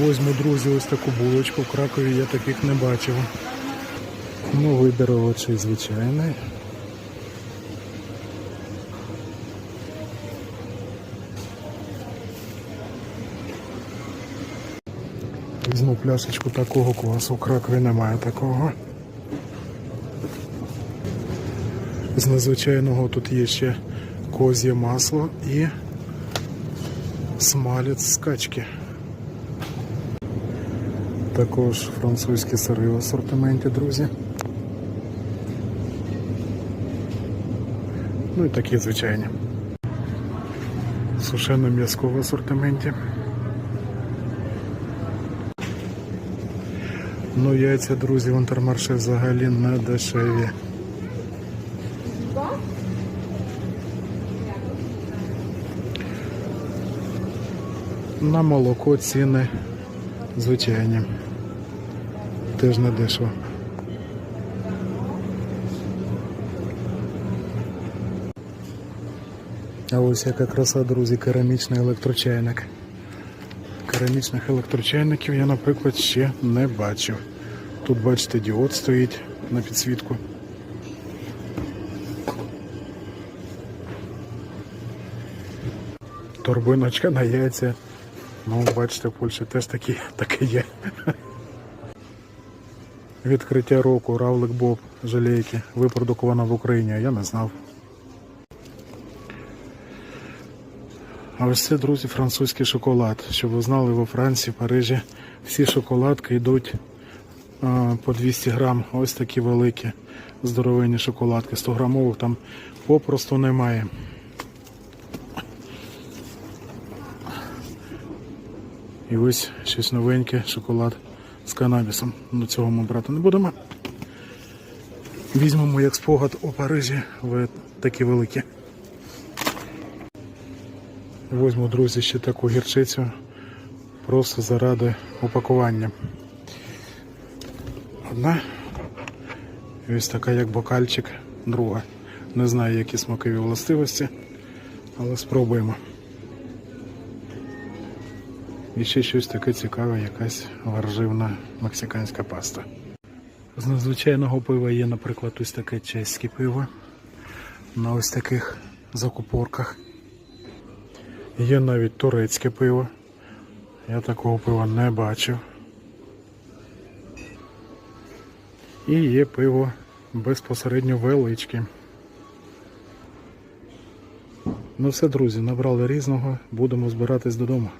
Возьму, друзі, ось таку булочку. В Кракові я таких не бачив. Ну, виберу оцей звичайний. Візьму пляшечку такого квасу. В Кракові немає такого. З незвичайного тут є ще коз'є масло і смалець з качки. Також французькі сири в асортименті, друзі. Ну і такі звичайні. Сушене м'язко в асортименті. Ну, яйця, друзі, в інтермарше взагалі не дешеві. На молоко ціни звичайні. Теж не дешево. А ось яка краса, друзі, керамічний електрочайник. Керамічних електрочайників я, наприклад, ще не бачив. Тут, бачите, діод стоїть на підсвітку. Торбиночка на яйця. Ну, бачите, в Польщі теж такі, таке є. Відкриття року Равлик Боб жалейки випродуковано в Україні, а я не знав. А ось це, друзі, французький шоколад. Щоб ви знали, во Франції, Парижі всі шоколадки йдуть а, по 200 грам. Ось такі великі здоровенні шоколадки. 100 грамових там попросту немає. І ось щось новеньке, шоколад з канабісом. До цього ми брати не будемо. Візьмемо як спогад у Парижі в такі великі. Возьму, друзі, ще таку гірчицю просто заради упакування. Одна. І ось така як бокальчик, друга. Не знаю, які смакові властивості, але спробуємо. І ще щось таке цікаве, якась варживна мексиканська паста. З надзвичайного пива є, наприклад, ось таке чеське пиво на ось таких закупорках. Є навіть турецьке пиво. Я такого пива не бачив. І є пиво безпосередньо величке. Ну все, друзі, набрали різного, будемо збиратись додому.